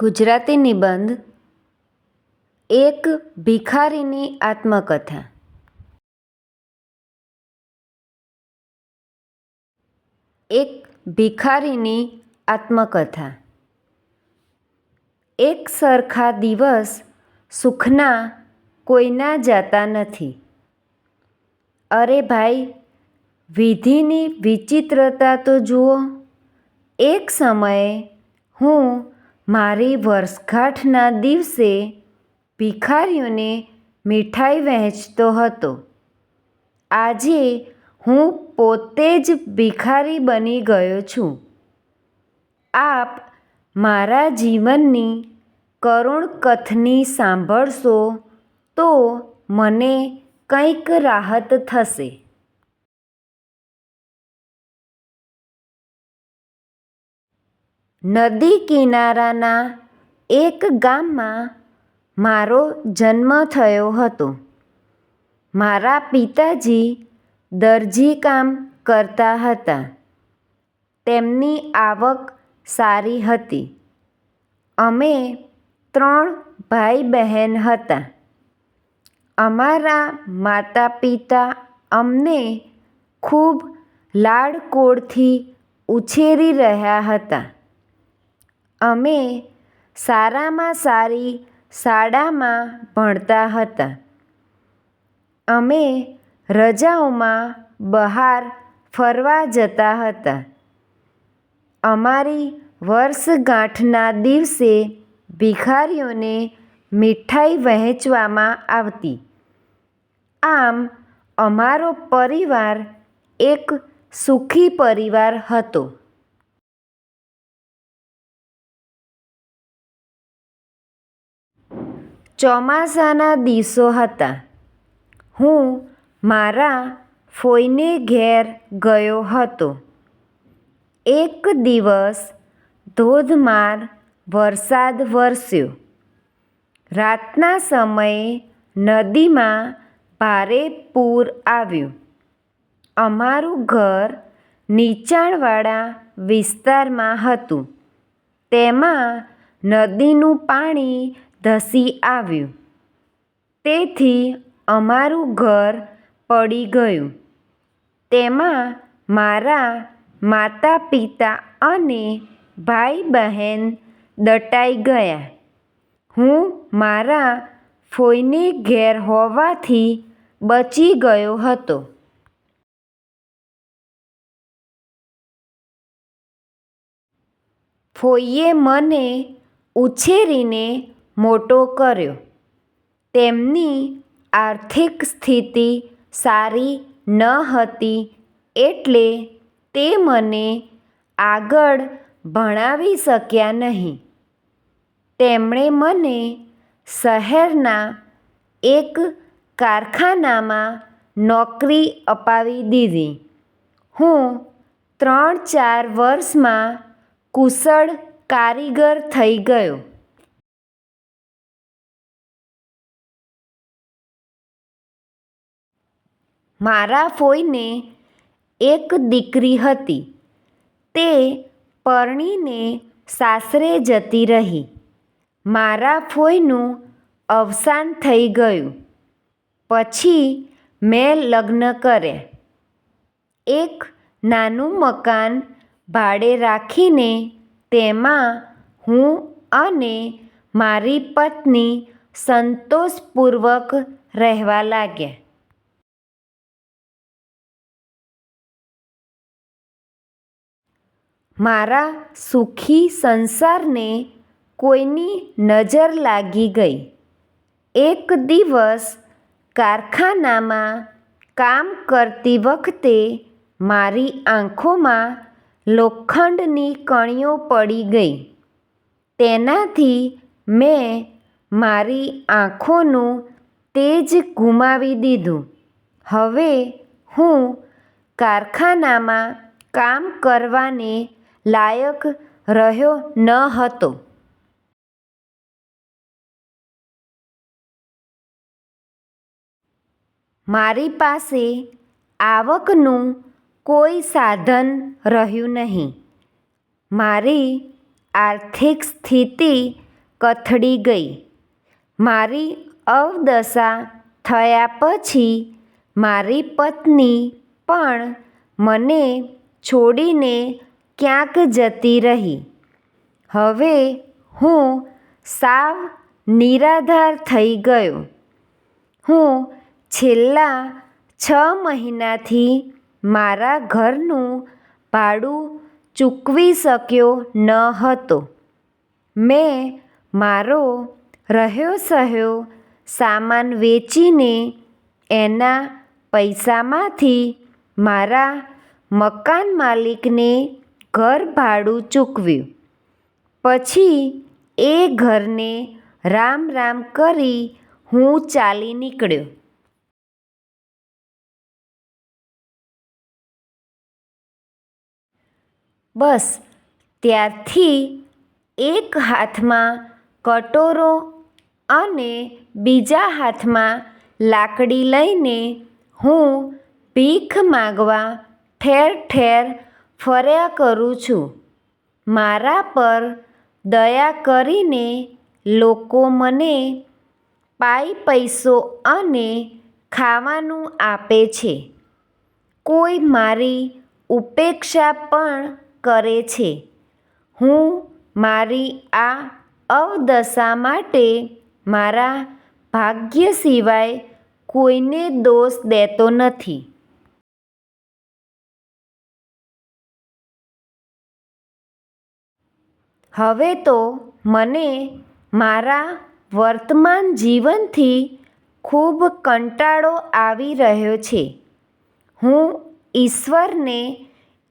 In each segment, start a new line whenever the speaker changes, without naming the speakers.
ગુજરાતી નિબંધ, એક ભિખારીની આત્મકથા. એક ભિખારીની આત્મકથા. એક સરખા દિવસ સુખના કોઈના જાતા નથી. અરે ભાઈ, વિધિની વિચિત્રતા તો જુઓ. એક સમયે હું મારી વર્ષગાંઠના દિવસે ભિખારીઓને મીઠાઈ વહેંચતો હતો. આજે હું પોતે જ ભિખારી બની ગયો છું. આપ મારા જીવનની કરુણ કથની સાંભળશો તો મને કંઈક રાહત થશે. નદી કિનારાના એક ગામમાં મારો જન્મ થયો હતો. મારા પિતાજી દરજી કામ કરતા હતા. તેમની આવક સારી હતી. અમે ત્રણ ભાઈ બહેન હતા. અમારા માતા પિતા અમને ખૂબ લાડકોડથી ઉછેરી રહ્યા હતા. અમે સારામાં સારી શાળામાં ભણતા હતા. અમે રજાઓમાં બહાર ફરવા જતા હતા. અમારી વર્ષગાંઠના દિવસે ભિખારીઓને મીઠાઈ વહેંચવામાં આવતી. આમ, અમારો પરિવાર એક સુખી પરિવાર હતો. ચોમાસાના દિવસો હતા. હું મારા ફોઈને ઘેર ગયો હતો. એક દિવસ ધોધમાર વરસાદ વરસ્યો. રાતના સમયે નદીમાં ભારે પૂર આવ્યું. અમારું ઘર નીચાણવાળા વિસ્તારમાં હતું. તેમાં નદીનું પાણી ધસી આવ્યું. તેથી અમારું ઘર પડી ગયું. તેમાં મારા માતા પિતા અને ભાઈ બહેન દટાઈ ગયા. હું મારા ફોઈને ઘેર હોવાથી બચી ગયો હતો. ફોઈએ મને ઉછેરીને મોટો કર્યો. તેમની આર્થિક સ્થિતિ સારી ન હતી એટલે તે મને આગળ ભણાવી શક્યા નહીં. તેમણે મને શહેરના એક કારખાનામાં નોકરી અપાવી દીધી. હું ત્રણ ચાર વર્ષમાં કુશળ કારીગર થઈ ગયો. મારા ફોઈને એક દીકરી હતી. તે પરણીને સાસરે જતી રહી. મારા ફોઈનું અવસાન થઈ ગયું. પછી મેં લગ્ન કર્યા એક નાનું મકાન ભાડે રાખીને તેમાં હું અને મારી પત્ની સંતોષપૂર્વક રહેવા લાગ્યા. મારા સુખી સંસારને કોઈની નજર લાગી ગઈ. એક દિવસ કારખાનામાં કામ કરતી વખતે મારી આંખોમાં લોખંડની કણીઓ પડી ગઈ. તેનાથી મેં મારી આંખોનું તેજ ગુમાવી દીધું. હવે હું કારખાનામાં કામ કરવાને લાયક રહ્યો ન હતો. મારી પાસે આવકનું કોઈ સાધન રહ્યું નહીં. મારી આર્થિક સ્થિતિ કથળી ગઈ. મારી અવદશા થયા પછી મારી પત્ની પણ મને છોડીને ક્યાંક જતી રહી. હવે હું સાવ નિરાધાર થઈ ગયો. હું છેલ્લા છ મહિનાથી મારા ઘરનું ભાડું ચૂકવી શક્યો ન હતો. મેં મારો રહ્યો સહ્યો સામાન વેચીને એના પૈસામાંથી મારા મકાન માલિકને ઘર ભાડું ચૂકવ્યું. પછી એ ઘરને રામ રામ કરી હું ચાલી નીકળ્યો. બસ, ત્યારથી એક હાથમાં કટોરો અને બીજા હાથમાં લાકડી લઈને હું ભીખ માગવા ઠેર ઠેર ફર્યા કરું છું. મારા પર દયા કરીને લોકો મને પાઈ પૈસો અને ખાવાનું આપે છે. કોઈ મારી ઉપેક્ષા પણ કરે છે. હું મારી આ અવદશા માટે મારા ભાગ્ય સિવાય કોઈને દોષ દેતો નથી. હવે તો મને મારા વર્તમાન જીવનથી ખૂબ કંટાળો આવી રહ્યો છે. હું ઈશ્વરને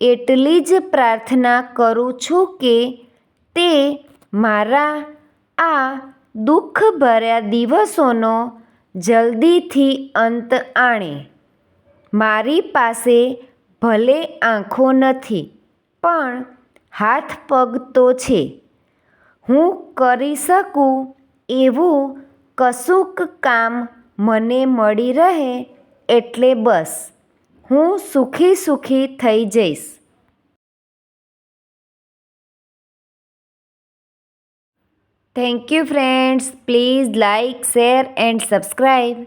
એટલી જ પ્રાર્થના કરું છું કે તે મારા આ દુઃખભર્યા દિવસોનો જલ્દીથી અંત આણે. મારી પાસે ભલે આંખો નથી, પણ હાથ પગ તો છે. હું કરી શકું એવું કશુંક કામ મને મળી રહે એટલે બસ. હું સુખી સુખી થઈ જઈશ. Thank you friends please like share and subscribe